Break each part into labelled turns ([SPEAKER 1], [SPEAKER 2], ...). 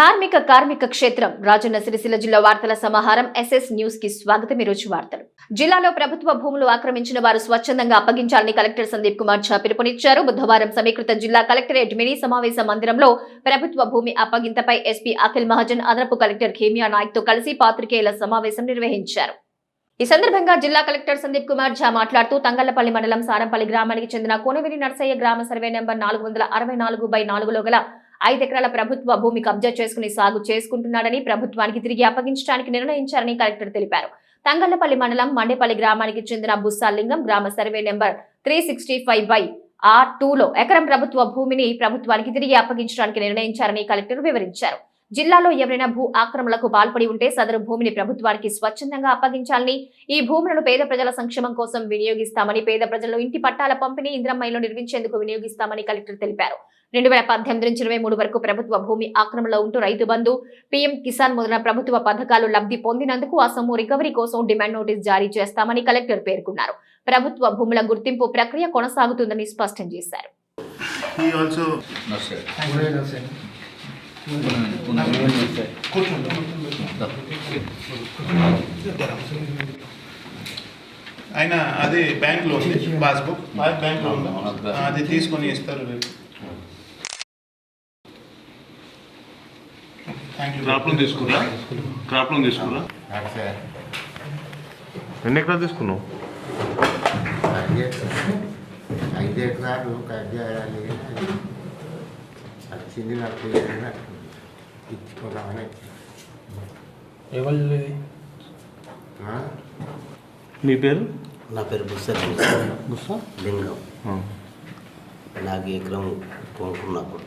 [SPEAKER 1] ధార్మిక కార్మిక క్షేత్రం రాజన్న సిరిసిల్ల జిల్లా వార్తల సమాహారం ఎస్ఎస్ న్యూస్కి స్వాగతం. ఈరోజు వార్తలు. జిల్లాలో ప్రభుత్వ భూములు ఆక్రమించిన వారు స్వచ్ఛందంగా అప్పగించాలని కలెక్టర్ సందీప్ కుమార్ ఝా పిలుపునిచ్చారు బుధవారం సమీకృత జిల్లా కలెక్టరేట్ మినీ సమావేశ మందిరంలో ప్రభుత్వ భూమి అప్పగింతపై ఎస్పీ అఖిల్ మహాజన్ అదనపు కలెక్టర్ ఖేమియా నాయక్తో కలిసి పాత్రికేయుల సమావేశం నిర్వహించారు. ఈ సందర్భంగా జిల్లా కలెక్టర్ సందీప్ కుమార్ ఝా మాట్లాడుతూ తంగళ్ళపల్లి మండలం సారంపల్లి గ్రామానికి చెందిన కోనవిని నర్సయ్య గ్రామ సర్వే నెంబర్ నాలుగు వందల అరవై నాలుగు బై నాలుగులో గల ఐదు ఎకరాల ప్రభుత్వ భూమి కబ్జా చేసుకుని సాగు చేసుకుంటున్నాడని ప్రభుత్వానికి తిరిగి అప్పగించడానికి నిర్ణయించారని కలెక్టర్ తెలిపారు. తంగళ్ళపల్లి మండలం మండేపల్లి గ్రామానికి చెందిన బుస్సాలింగం గ్రామ survey number three sixty five by R టూలో ఎకరం ప్రభుత్వ భూమిని ప్రభుత్వానికి తిరిగి అప్పగించడానికి నిర్ణయించారని కలెక్టర్ వివరించారు. జిల్లాలో ఎవరైనా భూ ఆక్రమణలకు పాల్పడి ఉంటే సదరు భూమిని ప్రభుత్వానికి స్వచ్ఛందంగా అప్పగించాలని ఈ భూములను పేద ప్రజల సంక్షేమం కోసం వినియోగిస్తామని పేద ప్రజలు ఇంటి పట్టాల పంపిణీ ఇంద్రమ్మైలో నిర్మించేందుకు వినియోగిస్తామని కలెక్టర్ తెలిపారు. రెండు వేల పద్దెనిమిది నుంచి ఇరవై మూడు వరకు ప్రభుత్వ భూమి ఆక్రమణలో ఉంటూ రైతు బంధు పీఎం కిసాన్ మొదలైన ప్రభుత్వ పథకాలు లబ్ధి పొందినందుకు ఆ సొమ్ము రికవరీ కోసం డిమాండ్ నోటీస్ జారీ చేస్తామని కలెక్టర్ పేర్కొన్నారు. ప్రభుత్వ భూముల గుర్తింపు ప్రక్రియ కొనసాగుతుందని స్పష్టం చేశారు.
[SPEAKER 2] ఆయన అది బ్యాంక్లో ఉంది పాస్బుక్. బ్యాంక్లో ఉంది అది తీసుకొని ఇస్తారు రేపు థ్యాంక్ యూ
[SPEAKER 3] క్రాప్ లోన్ తీసుకురా క్రాప్ లోన్ తీసుకురా
[SPEAKER 4] ఎన్ని ఎకరాలు తీసుకున్నావు.
[SPEAKER 5] ఐదు ఐదు ఎకరాలు కట్ చేయాలి. వచ్చింది నాకు ఏదైనా ఇచ్చుకోదామని.
[SPEAKER 6] ఎవరు?
[SPEAKER 3] మీ పేరు?
[SPEAKER 7] నా పేరు బుస్సర్
[SPEAKER 3] గుస్సా
[SPEAKER 7] లింగం. నాకు ఎకరం కొనుక్కున్నప్పుడు.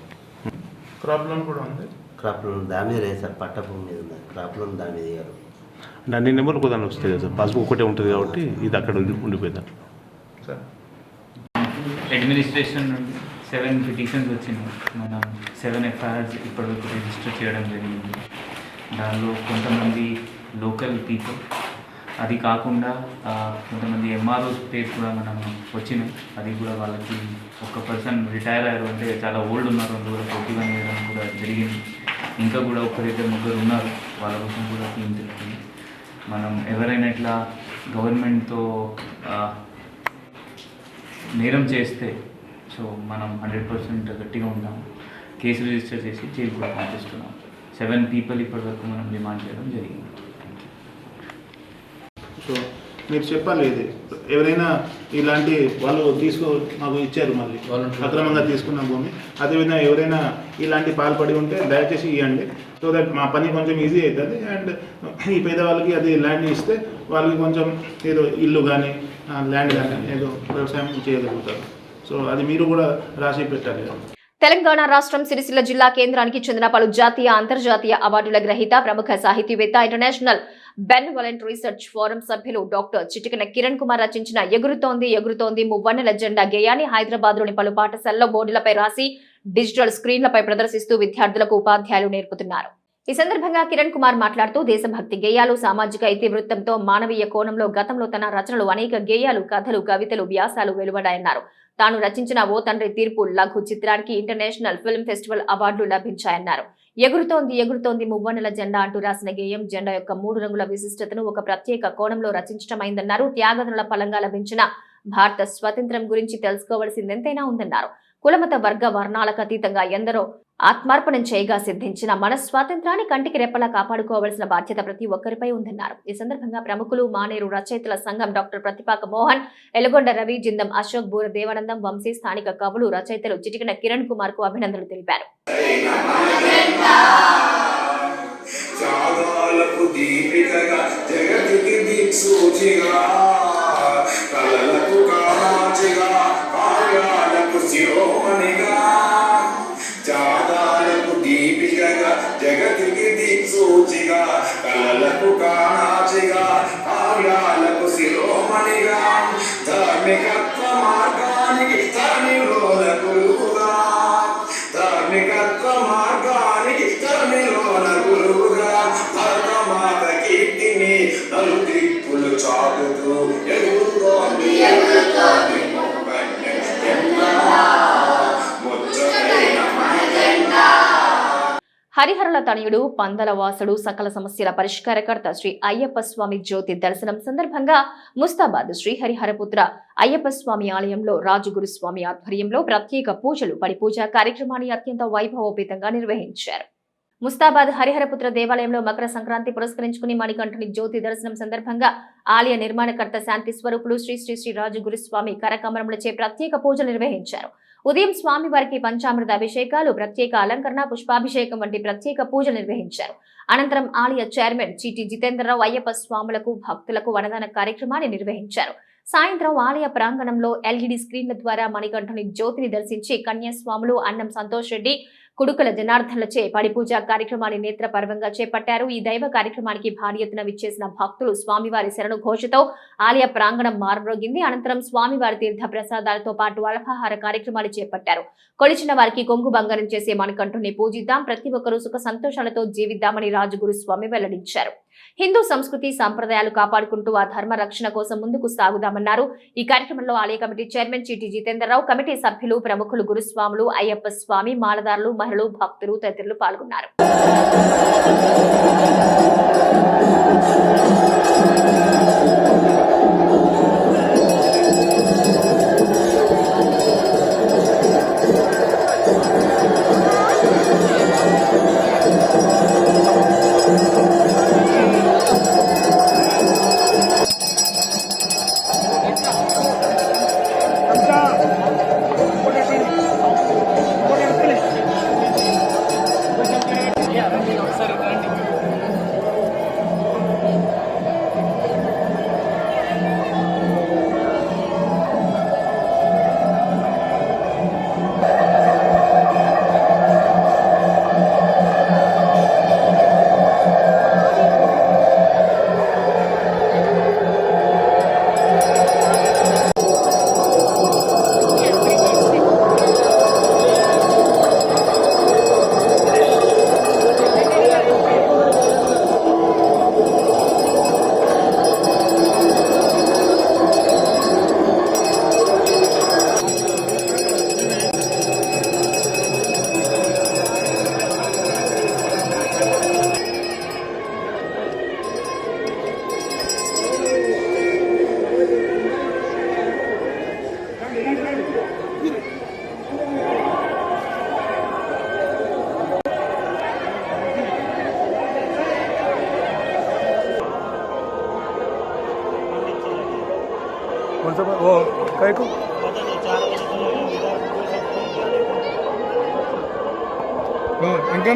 [SPEAKER 2] లోన్ కూడా ఉంది?
[SPEAKER 7] క్రాప్ లోన్ దాని మీద లేదు సార్ పట్ట భూమి మీద ఉంది క్రాప్ లోన్ దాని మీద ఇయ్యారు
[SPEAKER 3] అంటే అన్ని నెంబర్లు ఒక దాని వస్తాయి కదా సార్? పాస్బుక్ ఒకటే ఉంటుంది కాబట్టి ఇది అక్కడ ఉండి ఉండిపోయింది
[SPEAKER 2] సార్.
[SPEAKER 6] అడ్మినిస్ట్రేషన్ నుండి సెవెన్ పిటిషన్స్ వచ్చినాయి. మన సెవెన్ ఎఫ్ఐఆర్స్ ఇప్పటివరకు రిజిస్టర్ చేయడం జరిగింది. దానిలో కొంతమంది లోకల్ పీపుల్ అది కాకుండా ఆ, కొంతమంది ఎంఆర్ఓస్ పేరు కూడా మనం వచ్చినాయి. అది కూడా వాళ్ళకి ఒక పర్సన్ రిటైర్ అయ్యారు అంటే చాలా ఓల్డ్ ఉన్నారు. అందులో కూడా ప్రొటీవన్ వేయడం కూడా జరిగింది. ఇంకా కూడా ఒకరైతే ముగ్గురు ఉన్నారు. వాళ్ళ కోసం కూడా టీం తిరుగుతుంది. మనం ఎవరైనా ఇట్లా గవర్నమెంట్తో నేరం చేస్తే సో మనం హండ్రెడ్ పర్సెంట్ గట్టిగా ఉంటాం. కేసు రిజిస్టర్ చేసి జైలు కూడా పంపిస్తున్నాం. సెవెన్ పీపుల్ ఇప్పటివరకు మనం డిమాండ్ చేయడం జరిగింది.
[SPEAKER 2] సో మీరు చెప్పాలి ఇది. ఎవరైనా ఇలాంటి వాళ్ళు తీసుకో మాకు ఇచ్చారు మళ్ళీ. అక్రమంగా తీసుకున్న భూమి. అదేవిధంగా ఎవరైనా ఇలాంటి పాల్పడి ఉంటే దయచేసి ఇవ్వండి సో దట్ మా పని కొంచెం ఈజీ అవుతుంది అండ్ ఈ పేదవాళ్ళకి అది ల్యాండ్ ఇస్తే వాళ్ళకి కొంచెం ఏదో ఇల్లు కానీ ల్యాండ్ కానీ ఏదో వ్యవసాయం చేయగలుగుతారు. సో అది మీరు కూడా రాసి పెట్టాలి.
[SPEAKER 1] తెలంగాణ రాష్ట్రం సిరిసిల్ల జిల్లా కేంద్రానికి చెందిన పలు జాతీయ అంతర్జాతీయ అవార్డుల గ్రహీత ప్రముఖ సాహితీవేత్త ఇంటర్నేషనల్ బెన్ వలెంట్ రీసెర్చ్ ఫోరం సభ్యులు డాక్టర్ చిటికన కిరణ్ కుమార్ రచించిన ఎగురుతోంది ఎగురుతోంది మువ్వన్నెల జెండా గేయాన్ని హైదరాబాద్లోని పలు పాఠశాలలో బోర్డులపై రాసి డిజిటల్ స్క్రీన్లపై ప్రదర్శిస్తూ విద్యార్థులకు ఉపాధ్యాయులు నేర్పుతున్నారు. ఈ సందర్భంగా కిరణ్ కుమార్ మాట్లాడుతూ దేశభక్తి గేయాలు సామాజిక ఇతివృత్తంతో మానవీయ కోణంలో గతంలో తన రచనలు అనేక గేయాలు కథలు కవితలు వ్యాసాలు వెలువడాయన్నారు. తాను రచించిన ఓ తండ్రి తీర్పు లఘు చిత్రానికి ఇంటర్నేషనల్ ఫిల్మ్ ఫెస్టివల్ అవార్డులు లభించాయన్నారు. ఎగురుతోంది ఎగురుతోంది మువ్వన్నెల జెండా అంటూ రాసిన గేయం. జెండా యొక్క మూడు రంగుల విశిష్టతను ఒక ప్రత్యేక కోణంలో రచించడమైందన్నారు త్యాగదనుల ఫలంగా లభించిన భారత స్వాతంత్ర్యం గురించి తెలుసుకోవలసిందెంతైనా ఉందన్నారు. కులమత వర్గ వర్ణాలకు అతీతంగా ఎందరో ఆత్మార్పణం చేయగా సిద్ధించిన మన స్వాతంత్రాన్ని కంటికి రెప్పలా కాపాడుకోవాల్సిన బాధ్యత ప్రతి ఒక్కరిపై ఉందన్నారు. ఈ సందర్భంగా ప్రముఖులు మానేరు రచయితల సంఘం డాక్టర్ ప్రతిపాక మోహన్ ఎలగొండ రవి జిందం అశోక్ బూర దేవానందం వంశీ స్థానిక కవులు రచయితలు చిటికిన కిరణ్ కుమార్కు అభినందనలు తెలిపారు.
[SPEAKER 8] జగతికి శిరోమణిగా త్యాగాలకు దీపికగా జగతికి దిక్సూచిగా కలలకు కాణాచిగా కార్యాలకు శిరోమణిగా ధార్మికత్వ మార్గానికి
[SPEAKER 1] హరిహరుల తనయుడు పందలవాసుడు సకల సమస్యల పరిష్కారకర్త శ్రీ అయ్యప్ప స్వామి జ్యోతి దర్శనం సందర్భంగా ముస్తాబాద్ శ్రీ హరిహరపుత్ర అయ్యప్ప స్వామి ఆలయంలో రాజుగురు స్వామి ఆధ్వర్యంలో ప్రత్యేక పూజలు పడిపూజా కార్యక్రమాన్ని అత్యంత వైభవోపేతంగా నిర్వహించారు. ముస్తాబాద్ హరిహరపుత్ర దేవాలయంలో మకర సంక్రాంతి పురస్కరించుకుని మణికంఠుని జ్యోతి దర్శనం సందర్భంగా ఆలయ నిర్మాణకర్త శాంతి స్వరూపులు శ్రీ శ్రీ శ్రీ రాజుగురు స్వామి కరకమరములచే ప్రత్యేక పూజలు నిర్వహించారు. ఉదయం స్వామి వారికి పంచామృత అభిషేకాలు ప్రత్యేక అలంకరణ పుష్పాభిషేకం వంటి ప్రత్యేక పూజలు నిర్వహించారు. అనంతరం ఆలయ చైర్మన్ చిటి జితేంద్రరావు అయ్యప్ప స్వాములకు భక్తులకు వనదాన కార్యక్రమాన్ని నిర్వహించారు. సాయంత్రం ఆలయ ప్రాంగణంలో ఎల్ఈడి స్క్రీన్ల ద్వారా మణికంఠుని జ్యోతిని దర్శించి కన్యాస్వాములు అన్నం సంతోష్ రెడ్డి కుడుకల జనార్దనలచే పడిపూజ కార్యక్రమాన్ని నేత్రపర్వంగా చేపట్టారు. ఈ దైవ కార్యక్రమానికి భారీ ఎత్తున విచ్చేసిన భక్తులు స్వామివారి శరణు ఘోషతో ఆలయ ప్రాంగణం మారుమ్రోగింది. అనంతరం స్వామివారి తీర్థ ప్రసాదాలతో పాటు అల్పాహార కార్యక్రమాలు చేపట్టారు. కొలిచిన వారికి కొంగు బంగారం చేసే మనకంటూనే పూజిద్దాం. ప్రతి ఒక్కరూ సుఖ సంతోషాలతో జీవిద్దామని రాజుగురు స్వామి వెల్లడించారు. హిందూ సంస్కృతి సంప్రదాయాలు కాపాడుకుంటూ ఆ ధర్మ రక్షణ కోసం ముందుకు సాగుదామన్నారు. ఈ కార్యక్రమంలో ఆలయ కమిటీ చైర్మన్ చిటి జితేందర్రావు కమిటీ సభ్యులు ప్రముఖులు గురుస్వాములు అయ్యప్ప స్వామి మాలదారులు మహిళలు భక్తులు తదితరులు పాల్గొన్నారు.
[SPEAKER 4] कौन सा वो काय को ఇంకా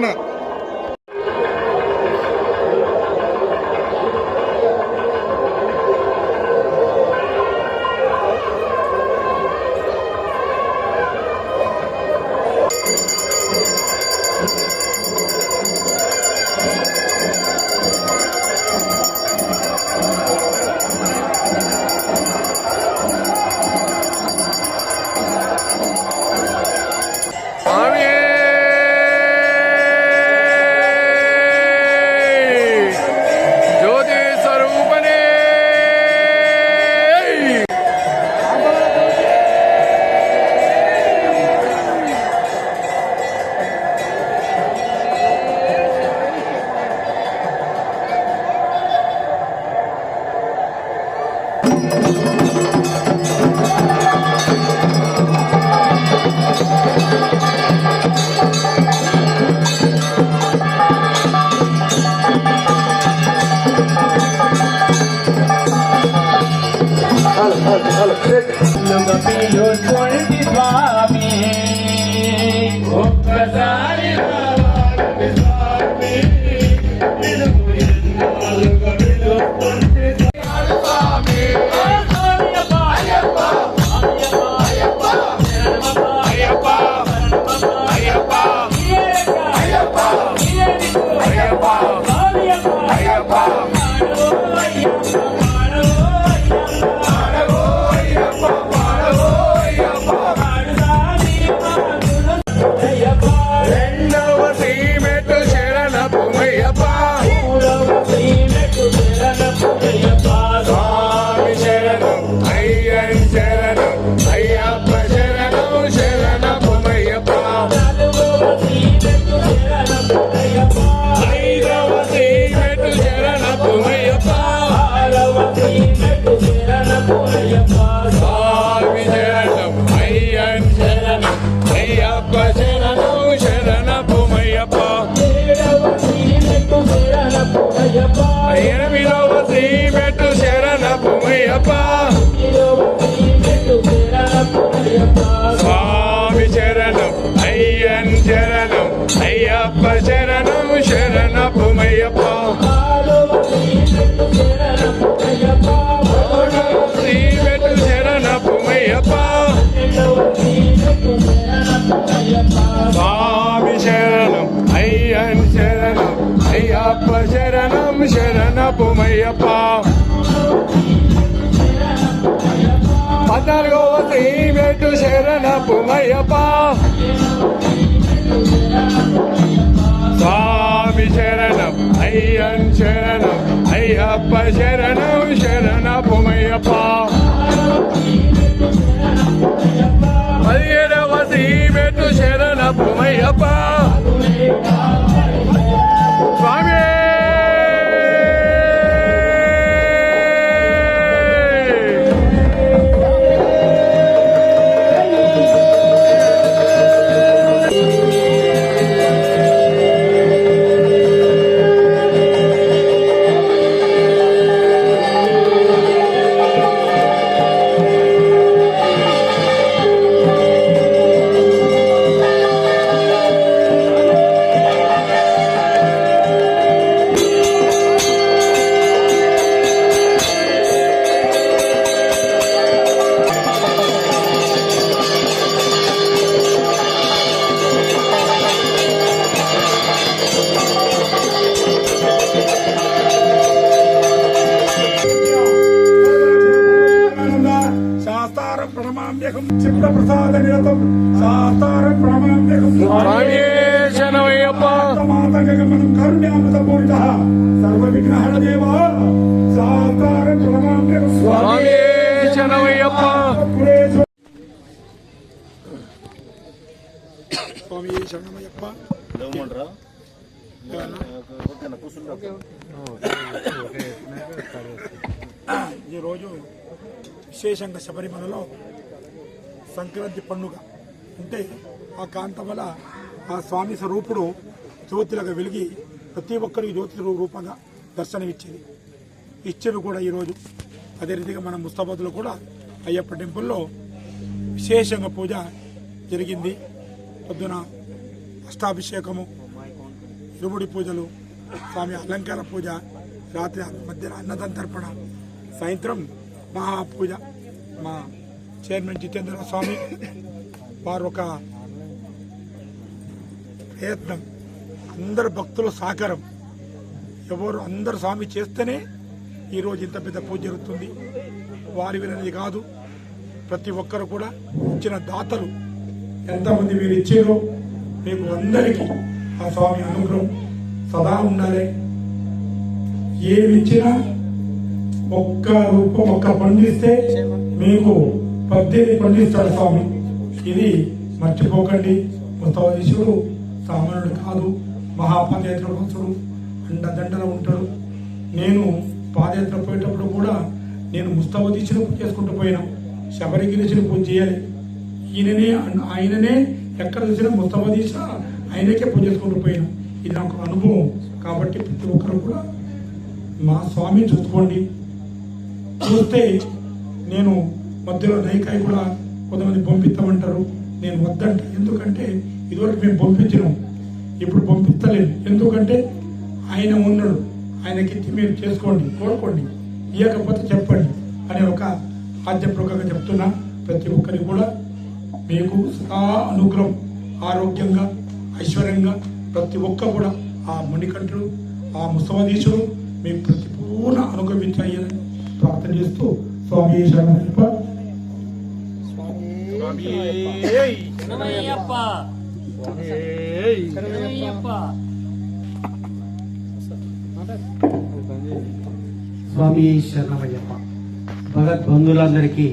[SPEAKER 4] ఎనిమిదవ శ్రీమెట్టు శరణపు అయ్యప్ప. స్వామి శరణం అయ్యన్ శరణం అయ్యప్ప శరణం శరణపు అయ్యప్ప. శ్రీమెట్టు శరణపు అయ్యప్ప. స్వామి శరణం అయ్యన్ శరణం అయ్యప్ప శరణం శరణపు అయ్యప్ప. పద్నాలుగవ శ్రీమెట్టు శరణపు అయ్యప్ప. స్వామి శరణం అయ్యన్ శరణం అయ్యప్ప శరణం శరణపు అయ్యప్ప. పదిహేడవ శ్రీమెట్టు శరణపు అయ్యప్ప. స్వామి శరణమయ్యప్ప.
[SPEAKER 9] ఈరోజు విశేషంగా శబరిమలలో సంక్రాంతి పండుగ అంటే ఆ కాంతం వల్ల ఆ స్వామి స్వరూపుడు జ్యోతిలాగా వెలిగి ప్రతి ఒక్కరికి జ్యోతి రూపంగా దర్శనమిచ్చేది. ఇచ్చేది కూడా ఈరోజు అదే రీతిగా మన ముస్తాబాద్లో కూడా అయ్యప్ప టెంపుల్లో విశేషంగా పూజ జరిగింది. పొద్దున అష్టాభిషేకము ఇరుముడి పూజలు స్వామి అలంకార పూజ రాత్రి మధ్యాహ్నం అన్నదంతర్పణ సాయంత్రం మహాపూజ. మా చైర్మన్ జితేంద్ర స్వామి వారు ఒక ప్రయత్నం. అందరు భక్తుల సహకారం. ఎవరు అందరు స్వామి చేస్తేనే ఈరోజు ఇంత పెద్ద పూజ జరుగుతుంది. వారి వినది కాదు ప్రతి ఒక్కరు కూడా ఇచ్చిన దాతలు ఎంతమంది మీరు ఇచ్చారో మీకు అందరికీ ఆ స్వామి అనుగ్రహం సదా ఉండాలి. ఏమి ఇచ్చినా ఒక్క రూపం ఒక్క పండిస్తే మీకు పద్దెనిమిది పండిస్తాడు స్వామి. ఇది మర్చిపోకండి. ముస్తవీశ్వరుడు సామాన్యుడు కాదు మహాపాదయాత్ర భక్తుడు అండదండలో ఉంటాడు. నేను పాదయాత్ర పోయేటప్పుడు కూడా నేను ముస్తవదీశను పూజ చేసుకుంటూ పోయినా. శబరిగిరిచిన పూజ చేయాలి. ఈయననే ఆయననే ఎక్కడ చూసినా ముస్తవదీశ ఆయనకే పూజ చేసుకుంటూ పోయినా. ఇది నాకు అనుభవం. కాబట్టి ప్రతి ఒక్కరు కూడా మా స్వామిని చూసుకోండి. చూస్తే నేను మధ్యలో నైకాయ కూడా కొంతమంది పంపిస్తామంటారు. నేను వద్దంట ఎందుకంటే ఇదివరకు మేము పంపించినాం. ఇప్పుడు పంపిస్తలేము ఎందుకంటే ఆయన ఉన్నాడు. ఆయనకి మీరు చేసుకోండి కోరుకోండి. ఇవ్వకపోతే చెప్పండి అనే ఒక ఆద్యపూర్వకంగా చెప్తున్నా. ప్రతి ఒక్కరికి కూడా మీకు సదా అనుగ్రహం ఆరోగ్యంగా ఐశ్వర్యంగా ప్రతి ఒక్క కూడా ఆ మణికంఠుడు ఆ ముసవదీశుడు మీకు ప్రతి పూర్ణ అనుగ్రహించాయని ప్రార్థన చేస్తూ స్వామి
[SPEAKER 10] స్వామి. శరణమయ్యప్ప భగత్ బంధువులందరికీ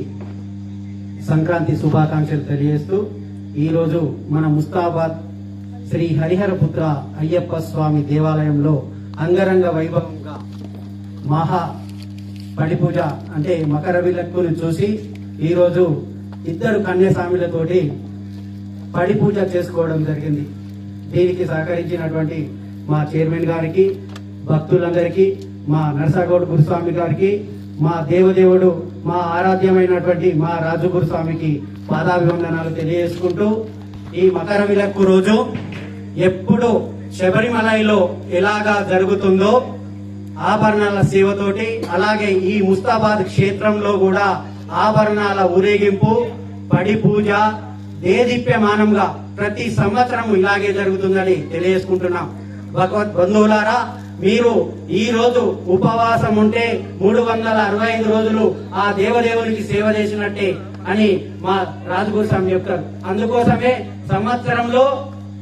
[SPEAKER 10] సంక్రాంతి శుభాకాంక్షలు తెలియజేస్తూ ఈరోజు మన ముస్తాబాద్ శ్రీ హరిహరపుత్ర అయ్యప్ప స్వామి దేవాలయంలో అంగరంగ వైభవంగా మహా పడిపూజ అంటే మకర విలక్కును చూసి ఈరోజు ఇద్దరు కన్యాస్వాములతోటి పడి పూజ చేసుకోవడం జరిగింది. దీనికి సహకరించినటువంటి మా చైర్మన్ గారికి భక్తులందరికీ మా నరసాగౌడ్ గురుస్వామి గారికి మా దేవదేవుడు మా ఆరాధ్యమైనటువంటి మా రాజుగురు స్వామికి పాదాభివందనాలు తెలియజేసుకుంటూ ఈ మకర విలక్కు రోజు ఎప్పుడు శబరిమలైలో ఎలాగా జరుగుతుందో ఆభరణాల సేవతోటి అలాగే ఈ ముస్తాబాద్ క్షేత్రంలో కూడా ఆభరణాల ఊరేగింపు పడి పూజ దేదీప్యమానంగా ప్రతి సంవత్సరం ఇలాగే జరుగుతుందని తెలియజేసుకుంటున్నాం. భగవత్ బంధువులారా మీరు ఈ రోజు ఉపవాసం ఉంటే మూడు వందల అరవై ఐదు రోజులు ఆ దేవదేవునికి సేవ చేసినట్టే అని మా రాజగురు స్వామి చెప్తారు. అందుకోసమే సంవత్సరంలో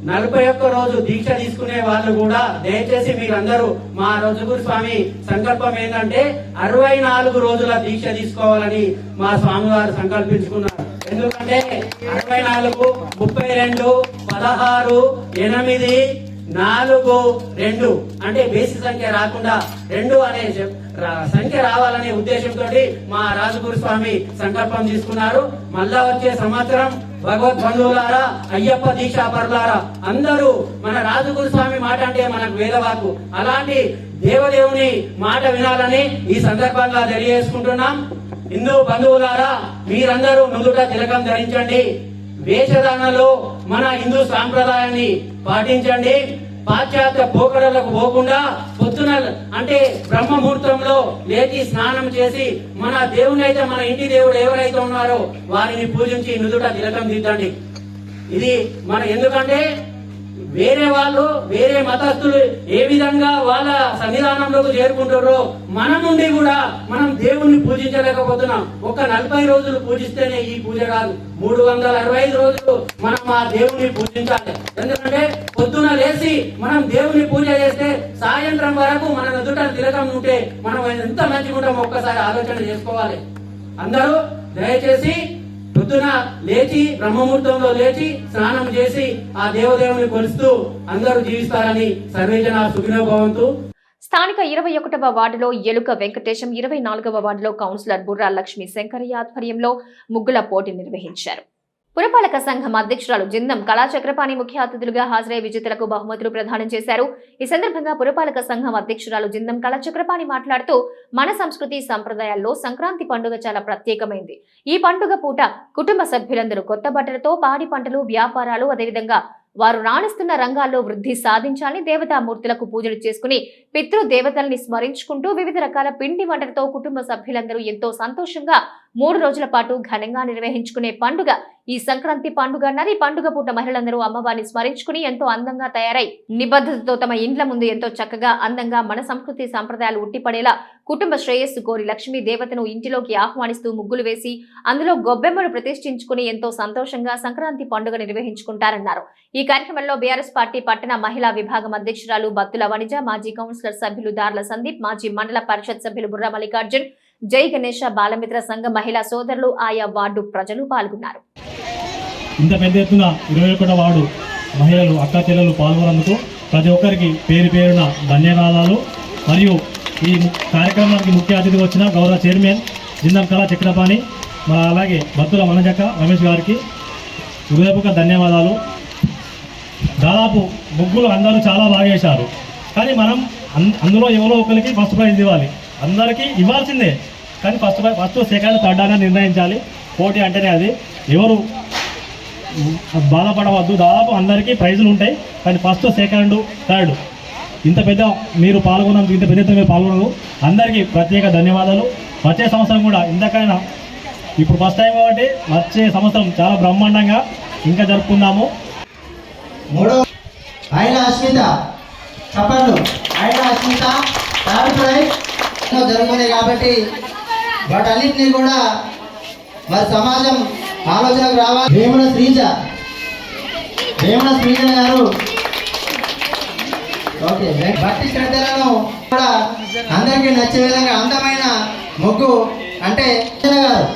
[SPEAKER 10] నలభై ఒక్క రోజు దీక్ష తీసుకునే వాళ్ళు కూడా దయచేసి మీరందరూ మా రోజుగురు స్వామి సంకల్పం ఏంటంటే అరవై నాలుగు రోజుల దీక్ష తీసుకోవాలని మా స్వామివారు సంకల్పించుకున్నారు. ఎందుకంటే అరవై నాలుగు ముప్పై రెండు పదహారు ఎనిమిది నాలుగు రెండు. అంటే బేసి సంఖ్య రాకుండా రెండు అనే సంఖ్య రావాలనే ఉద్దేశంతో మా రాజగురు స్వామి సంకల్పం తీసుకున్నారు. మళ్ళా వచ్చే సంవత్సరం భగవద్ బంధువులారా అయ్యప్ప దీక్షాపరులారా అందరూ మన రాజగురు స్వామి మాట అంటే మనకు వేదవాకు. అలాంటి దేవదేవుని మాట వినాలని ఈ సందర్భంగా తెలియజేసుకుంటున్నాం. హిందూ బంధువులారా మీరందరూ నుదుట తిలకం ధరించండి. వేషధారణలో మన హిందూ సాంప్రదాయాన్ని పాటించండి. పాశ్చాత్య పోకడలకు పోకుండా పొద్దున అంటే బ్రహ్మ ముహూర్తంలో లేచి స్నానం చేసి మన దేవుని అయితే మన ఇంటి దేవుడు ఎవరైతే ఉన్నారో వారిని పూజించి నుదుట తిలకం దిద్దండి. ఇది మన ఎందుకంటే వేరే వాళ్ళు వేరే మతస్థులు ఏ విధంగా వాళ్ళ సన్నిధానంలోకి చేరుకుంటారో మన నుండి కూడా మనం దేవుణ్ణి పూజించలేకపోతున్నాం. ఒక నలభై రోజులు పూజిస్తేనే ఈ పూజ కాదు. మూడు వందల అరవై ఐదు రోజులు మనం ఆ దేవుణ్ణి పూజించాలి. ఎందుకంటే పొద్దున లేచి మనం దేవుని పూజ చేస్తే సాయంత్రం వరకు మన ఎదుట తిరగం ఉంటే మనం ఎంత మంచిగా ఉంటాం ఒక్కసారి ఆలోచన చేసుకోవాలి. అందరూ దయచేసి పొద్దున లేచి బ్రహ్మముహూర్తంలో లేచి స్నానం చేసి ఆ దేవదేవుని కొలుస్తూ అందరూ జీవిస్తారని సర్వేజన సుఖినోభవంతు.
[SPEAKER 1] స్థానిక ఇరవై ఒకటవ వార్డులో ఎలుక వెంకటేశం ఇరవై నాలుగవ వార్డులో కౌన్సిలర్ బుర్రా లక్ష్మీ శంకరయ్య ఆధ్వర్యంలో ముగ్గుల పోటీ నిర్వహించారు. పురపాలక సంఘం అధ్యక్షురాలు జిందం కళాచక్రపాణి ముఖ్య అతిథులుగా హాజరై విజేతలకు బహుమతులు ప్రదానం చేశారు. ఈ సందర్భంగా పురపాలక సంఘం అధ్యక్షురాలు జిందం కళాచక్రపాణి మాట్లాడుతూ మన సంస్కృతి సంప్రదాయాల్లో సంక్రాంతి పండుగ చాలా ప్రత్యేకమైంది. ఈ పండుగ పూట కుటుంబ సభ్యులందరూ కొత్త బట్టలతో పాడి పంటలు వ్యాపారాలు అదేవిధంగా వారు రాణిస్తున్న రంగాల్లో వృద్ధి సాధించాలని దేవతామూర్తులకు పూజలు చేసుకుని పితృ దేవతల్ని స్మరించుకుంటూ వివిధ రకాల పిండి వంటలతో కుటుంబ సభ్యులందరూ ఎంతో సంతోషంగా మూడు రోజుల పాటు ఘనంగా నిర్వహించుకునే పండుగ. ఈ సంక్రాంతి పండుగ అన్నారు. ఈ పండుగ పూట మహిళలందరూ అమ్మవారిని స్మరించుకుని ఎంతో అందంగా తయారై నిబద్ధతతో తమ ఇండ్ల ముందు ఎంతో చక్కగా అందంగా మన సంస్కృతి సంప్రదాయాలు ఉట్టిపడేలా కుటుంబ శ్రేయస్సు కోరి లక్ష్మీ దేవతను ఇంటిలోకి ఆహ్వానిస్తూ ముగ్గులు వేసి అందులో గొబ్బెమ్మలు ప్రతిష్ఠించుకుని ఎంతో సంతోషంగా సంక్రాంతి పండుగ నిర్వహించుకుంటారన్నారు. ఈ కార్యక్రమంలో బీఆర్ఎస్ పార్టీ పట్టణ మహిళా విభాగం అధ్యక్షురాలు బత్తుల వణిజ మాజీ కౌన్సిలర్ సభ్యులు దార్ల సందీప్ మాజీ మండల పరిషత్ సభ్యులు బుర్రా మల్లికార్జున్ జై గణేష బాలమిత్ర సంఘ మహిళా సోదరులు ఆయా వార్డు ప్రజలు పాల్గొన్నారు.
[SPEAKER 11] ఇంత పెద్ద ఎత్తున ఇరవై ఒకటో వార్డు మహిళలు అక్క చెల్లెలు పాల్గొనందుకు ప్రతి ఒక్కరికి పేరు పేరున ధన్యవాదాలు. మరియు ఈ కార్యక్రమానికి ముఖ్య అతిథి వచ్చిన గౌరవ చైర్మన్ జిందం కళా చక్రపాణి మన అలాగే భక్తుల మనజక్క రమేష్ గారికి హృదయపూర్వక ధన్యవాదాలు. దాదాపు ముగ్గులు అందరూ చాలా బాగా వేశారు. కానీ మనం అన్- అందులో ఎవరో ఒకరికి ఫస్ట్ ప్రైజ్ ఇవ్వాలి. అందరికీ ఇవ్వాల్సిందే. కానీ ఫస్ట్ ఫస్ట్ సెకండ్ థర్డ్ అని నిర్ణయించాలి. పోటీ అంటేనే అది. ఎవరు బాధపడవద్దు. దాదాపు అందరికీ ప్రైజులు ఉంటాయి. కానీ ఫస్ట్ సెకండ్ థర్డ్ ఇంత పెద్ద మీరు పాల్గొన్నందుకు ఇంత పెద్ద మీరు పాల్గొనరు అందరికీ ప్రత్యేక ధన్యవాదాలు. వచ్చే సంవత్సరం కూడా ఇంతకైనా ఇప్పుడు ఫస్ట్ టైం కాబట్టి వచ్చే సంవత్సరం చాలా బ్రహ్మాండంగా ఇంకా జరుపుకుందాము.
[SPEAKER 12] మూడో ఆయన అస్మిత. చెప్పండు. ఆయన అస్మిత. జరుగుతుంది కాబట్టి వాటన్నిటిని కూడా మరి సమాజం ఆలోచనకు రావాలి. వేముల శ్రీజ. వేముల శ్రీజ గారు. ఓకే భక్తి శ్రద్ధలను కూడా అందరికీ నచ్చే విధంగా అందమైన ముగ్గు అంటే గారు.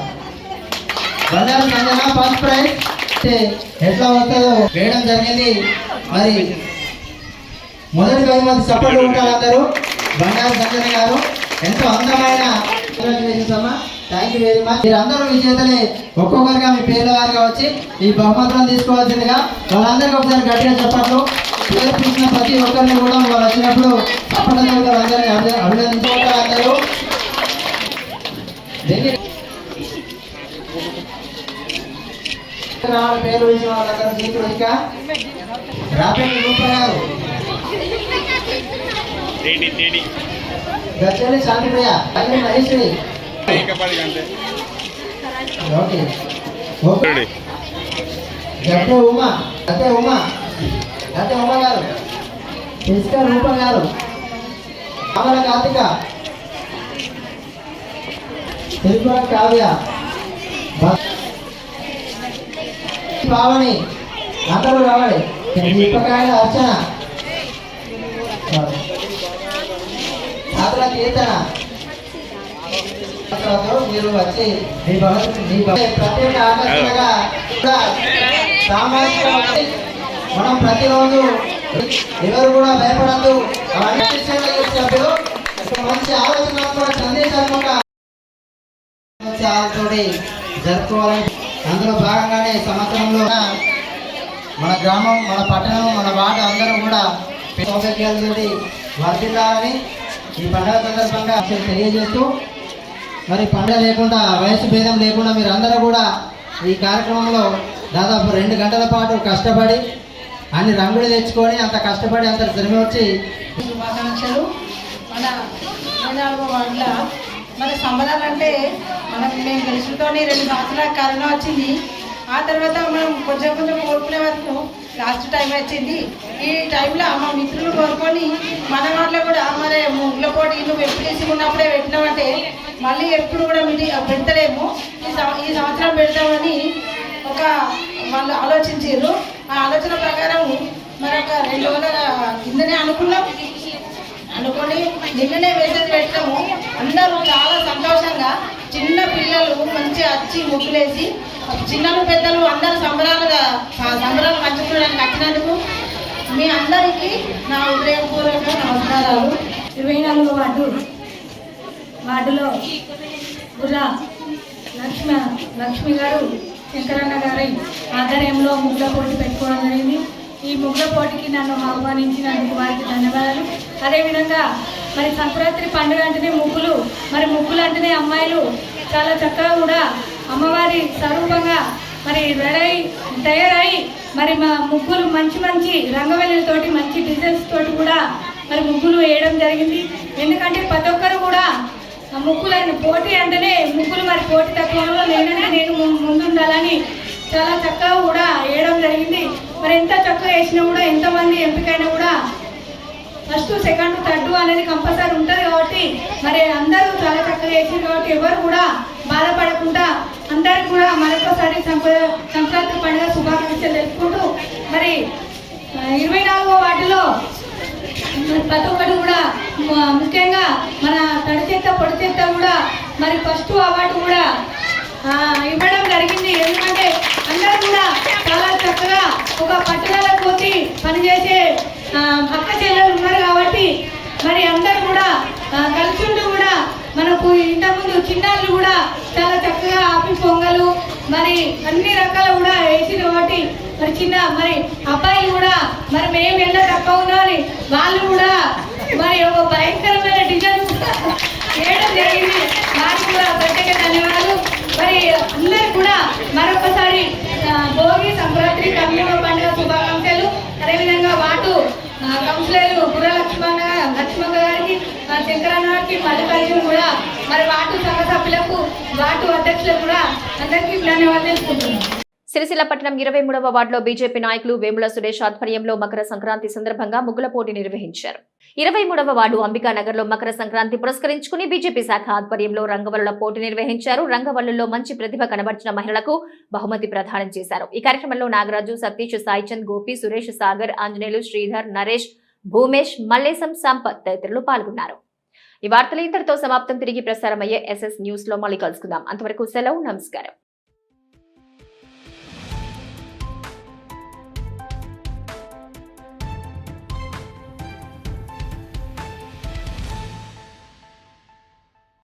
[SPEAKER 12] బంగారు సంజన ఫస్ట్ ప్రైజ్. అంటే ఎట్లా వస్తుందో వేయడం జరిగింది. మరి మొదటి పది మంది సపోర్ట్ ఉంటారు అందరూ? బండారు సంజన గారు ఎంతో అందమైన కంగ్రాచులేషన్స్ అమ్మా థ్యాంక్ యూ వెరీ మచ్ మీరు విజేతలే ఒక్కొక్కరిగా మీ పేర్ల వారిగా వచ్చి ఈ బహుమతులను తీసుకోవాల్సిందిగా వాళ్ళందరికీ ఒకసారి గట్టిగా చెప్పట్లు. పేరు చూసిన ప్రతి ఒక్కరిని కూడా వాళ్ళు వచ్చినప్పుడు తప్పకుండా అందరినీ అభి- అభినందించుకుంటారు అందరూ. పేరు పిలిచిన వాళ్ళందరూ ఇంకా రూపాయలు గచ్చలి శాంతిప్రియ అన్ని మహేశ్వరి ఓకే. ఓకే. గట్టే ఉమా గట్టే ఉమా గట్టే ఉమా గారు. ఇసుక రూప గారు. అమల కార్తిక. తిరుపతి కావ్య. పావని. అందరూ రావాలి. దీపకాయల అర్చన. కీర్తన మీరు వచ్చి మీ మీ ప్రత్యేక ఆకర్షణగా కూడా సామాజిక మనం ప్రతిరోజు ఎవరు కూడా భయపడద్దు. సభ్యులు మంచి ఆలోచనాత్మక సందేశాత్మక తోటి జరుపుకోవాలని అందులో భాగంగానే సంవత్సరంలో మన గ్రామం మన పట్టణం మన వార్డు అందరూ కూడా సౌకర్యాలతోటి వర్ధిల్లాలని ఈ పండుగ సందర్భంగా తెలియజేస్తూ మరి పండుగ లేకుండా వయసు భేదం లేకుండా మీరు అందరూ కూడా ఈ కార్యక్రమంలో దాదాపు రెండు గంటల పాటు కష్టపడి అన్ని రంగులు తెచ్చుకొని అంత కష్టపడి అంత శ్రమ వచ్చి
[SPEAKER 13] శుభాకాంక్షలు. మన ఇరవై నాలుగో వార్డుల మన సంబరాలు అంటే మనకి మేము గెలుచుతోని రెండు సంవత్సరాల కరోనా వచ్చింది. ఆ తర్వాత మనం కొంచెం కొంచెం కోరుకునే వరకు లాస్ట్ టైం వచ్చింది. ఈ టైంలో మా మిత్రులు కోరుకొని మన వాటిలో కూడా మరి ముగ్గుల పోటీ నువ్వు ఎప్పుడు తీసుకున్నప్పుడే పెట్టినామంటే మళ్ళీ ఎప్పుడు కూడా మీది పెడతలేము. ఈ సం- ఈ సంవత్సరం పెడతామని ఒక వాళ్ళు ఆలోచించారు ఆ ఆలోచన ప్రకారం మరి ఒక రెండు రోజుల కిందనే అనుకున్నాం. అనుకొని నిన్ననే మెసేజ్ పెట్టాము అందరూ చాలా సంతోషంగా చిన్న పిల్లలు మంచిగా వచ్చి ముగ్గులేసి చిన్నలు పెద్దలు అందరు సంబరాలుగా సంబరాలు పంచుకోవడానికి వచ్చినందుకు మీ అందరికీ నా ఉదయపూర్వక నమస్కారాలు.
[SPEAKER 14] ఇరవై నాలుగు వార్డు. వార్డులో బుర్రా లక్ష్మ లక్ష్మి గారు శంకరన్న గారి ఆధ్వర్యంలో ముగ్గుల పోటీ పెట్టుకోవడం జరిగింది. ఈ ముగ్గుల పోటీకి నన్ను ఆహ్వానించినందుకు వారికి ధన్యవాదాలు. అదేవిధంగా మరి సంక్రాంతి పండుగ అంటేనే ముగ్గులు మరి ముగ్గులు అంటేనే అమ్మాయిలు. చాలా చక్కగా కూడా అమ్మవారి స్వరూపంగా మరి రెడీ తయారై మరి మా ముగ్గులు మంచి మంచి రంగవల్లితోటి మంచి డిజైన్స్ తోటి కూడా మరి ముగ్గులు వేయడం జరిగింది. ఎందుకంటే ప్రతి ఒక్కరు కూడా ఆ ముగ్గులైన పోటీ అంటేనే ముగ్గులు మరి పోటీ తక్కువ నేనంటే నేను ముందుండాలని చాలా చక్కగా కూడా వేయడం జరిగింది. మరి ఎంత చక్కగా వేసినా కూడా ఎంతమంది ఎంపికైనా కూడా ఫస్ట్ సెకండ్ థర్డ్ అనేది కంపల్సరీ ఉంటుంది కాబట్టి మరి అందరూ చాలా చక్కగా వేసారు కాబట్టి ఎవరు కూడా బాధపడకుండా అందరు కూడా మరొకసారి సంక్రాంతి పండుగ శుభాకాంక్షలు తెలుపుకుంటూ మరి ఇరవై నాలుగో వాటిలో ప్రతి ఒక్కటి కూడా ముఖ్యంగా మన తడి చెత్త పొడి చెత్త కూడా మరి ఫస్ట్ అవార్డు కూడా ఇవ్వడం జరిగింది. ఎందుకంటే అందరూ కూడా చాలా చక్కగా ఒక పట్టుదల పోతి పనిచేసే పక్క చెల్లెలు ఉన్నారు కాబట్టి మరి అందరూ కూడా ఆ, కలిసి కూడా మనకు ఇంతకుముందు చిన్నారులు కూడా చాలా చక్కగా ఆపి పొంగలు మరి అన్ని రకాల కూడా వేసిన కాబట్టి మరి చిన్న మరి అబ్బాయిలు కూడా మరి మేము ఎలా తక్కువ ఉండాలి వాళ్ళు కూడా మరి ఒక భయంకరమైన డిజైన్ వేయడం జరిగింది. వారికి కూడా ప్రత్యేక ధన్యవాదాలు. మరి అందరు కూడా మరొకసారి భోగి సంక్రాంతి కమ్యూమ పండుగ శుభాకాంక్షలు. అదేవిధంగా వాటు ఆ, కౌన్సిలర్ బుర్ర లక్ష్మణ లక్ష్మణ గారికి ఆ, శంకరన్న గారికి కూడా మరి వాటు సంఘ సభ్యులకు వాటు అధ్యక్షులకు కూడా అందరికీ ధన్యవాదాలు తెలుసుకుంటున్నాను
[SPEAKER 1] సిరిసిల్ల పట్టణం ఇరవై మూడవ వార్డులో బీజేపీ నాయకులు వేముల సురేష్ ఆధ్వర్యంలో మకర సంక్రాంతి సందర్భంగా ముగ్గుల పోటీ నిర్వహించారు. ఇరవై మూడవ వార్డు అంబికానగర్లో మకర సంక్రాంతి పురస్కరించుకుని బీజేపీ శాఖ ఆధ్వర్యంలో రంగవల్లుల పోటీ నిర్వహించారు. రంగవల్లుల్లో మంచి ప్రతిభ కనబర్చిన మహిళలకు బహుమతి ప్రదానం చేశారు. ఈ కార్యక్రమంలో నాగరాజు సతీష్ సాయిచంద్ గోపి సురేష్ సాగర్ ఆంజనేయులు శ్రీధర్ నరేష్ భూమేష్ మల్లేశం సంపత్ తదితరులు పాల్గొన్నారు. ఈ వార్తలు ఇంతటితో సమాప్తం. తిరిగి ప్రసారమయ్యే ఎస్ఎస్ న్యూస్లో మళ్ళీ కలుసుకుందాం. అంతవరకు సెలవు నమస్కారం.